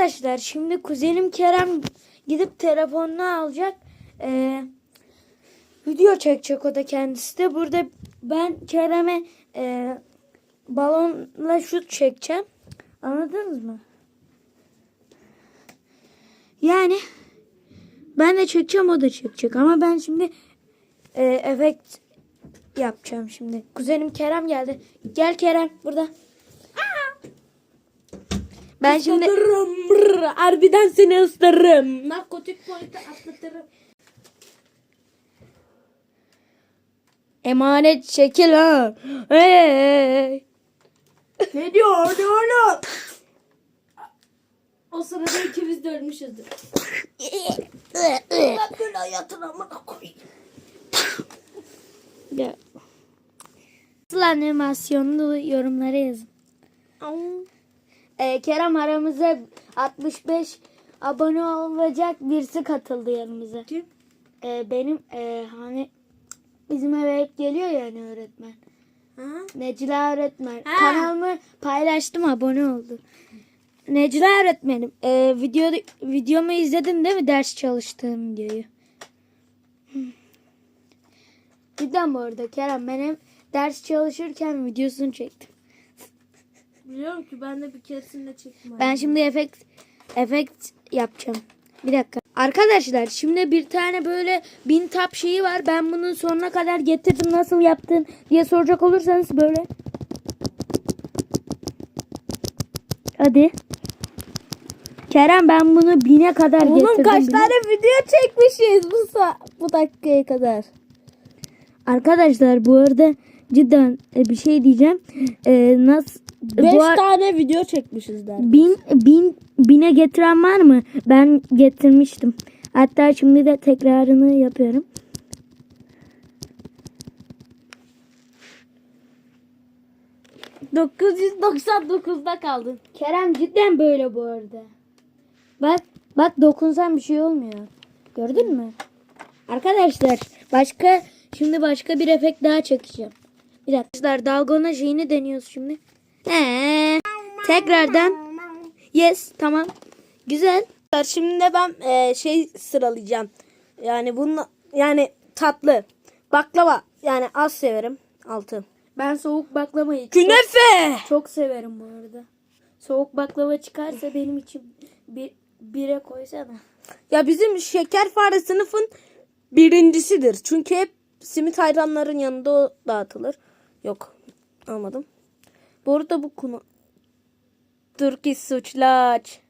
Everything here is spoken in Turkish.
Arkadaşlar şimdi kuzenim Kerem gidip telefonunu alacak. Ee, video çekecek o da kendisi de. Burada ben Kerem'e e, balonla şut çekeceğim. Anladınız mı? Yani ben de çekeceğim o da çekecek ama ben şimdi e, efekt yapacağım şimdi. Kuzenim Kerem geldi. Gel Kerem burada. Ben şimdi Islatırım. brr, Harbiden seni ıslatırım. Narkotik boyutu atlatırım. emanet çekil ha. Hey. Ne diyor ne oğlum? O sırada ikimiz de ölmüşüzdür. Ben böyle hayatın amına koyayım. Ya. Nasıl animasyonlu yorumlara yazın. Ee, Kerem aramıza 65 abone olacak birisi katıldı yanımıza. Kim? Ee, benim e, hani bizim eve hep geliyor yani öğretmen. Ha? Necla öğretmen. Ha. Kanalımı paylaştım abone oldu. Necla öğretmenim. E, video, videomu izledin değil mi ders çalıştığım videoyu? Cidden bu arada Kerem ben hem ders çalışırken videosunu çektim. Biliyorum ki ben de bir keresinde çektim. Ben şimdi efekt efekt yapacağım. Bir dakika. Arkadaşlar şimdi bir tane böyle bin tap şeyi var. Ben bunun sonuna kadar getirdim. Nasıl yaptın diye soracak olursanız böyle. Hadi. Kerem ben bunu bine kadar getirdim. Oğlum kaç bine. tane video çekmişiz bu bu dakikaya kadar. Arkadaşlar bu arada cidden e, bir şey diyeceğim. E, nasıl 5 bu ar- tane video çekmişiz der. Bin, bin, bine getiren var mı? Ben getirmiştim. Hatta şimdi de tekrarını yapıyorum. ...999'da kaldın. Kerem cidden böyle bu arada. Bak, bak dokunsan bir şey olmuyor. Gördün mü? Arkadaşlar başka şimdi başka bir efekt daha çekeceğim. Bir dakika. Arkadaşlar dalgona şeyini deniyoruz şimdi. Ee, tekrardan. Yes tamam. Güzel. Şimdi de ben e, şey sıralayacağım. Yani bunun yani tatlı. Baklava yani az severim. 6. Ben soğuk baklavayı çok, Künefe. çok severim bu arada. Soğuk baklava çıkarsa benim için bir bire koysana. Ya bizim şeker fare sınıfın birincisidir. Çünkü hep simit hayranların yanında o dağıtılır. Yok almadım. Bu arada bu konu. Türkiye suçlaç.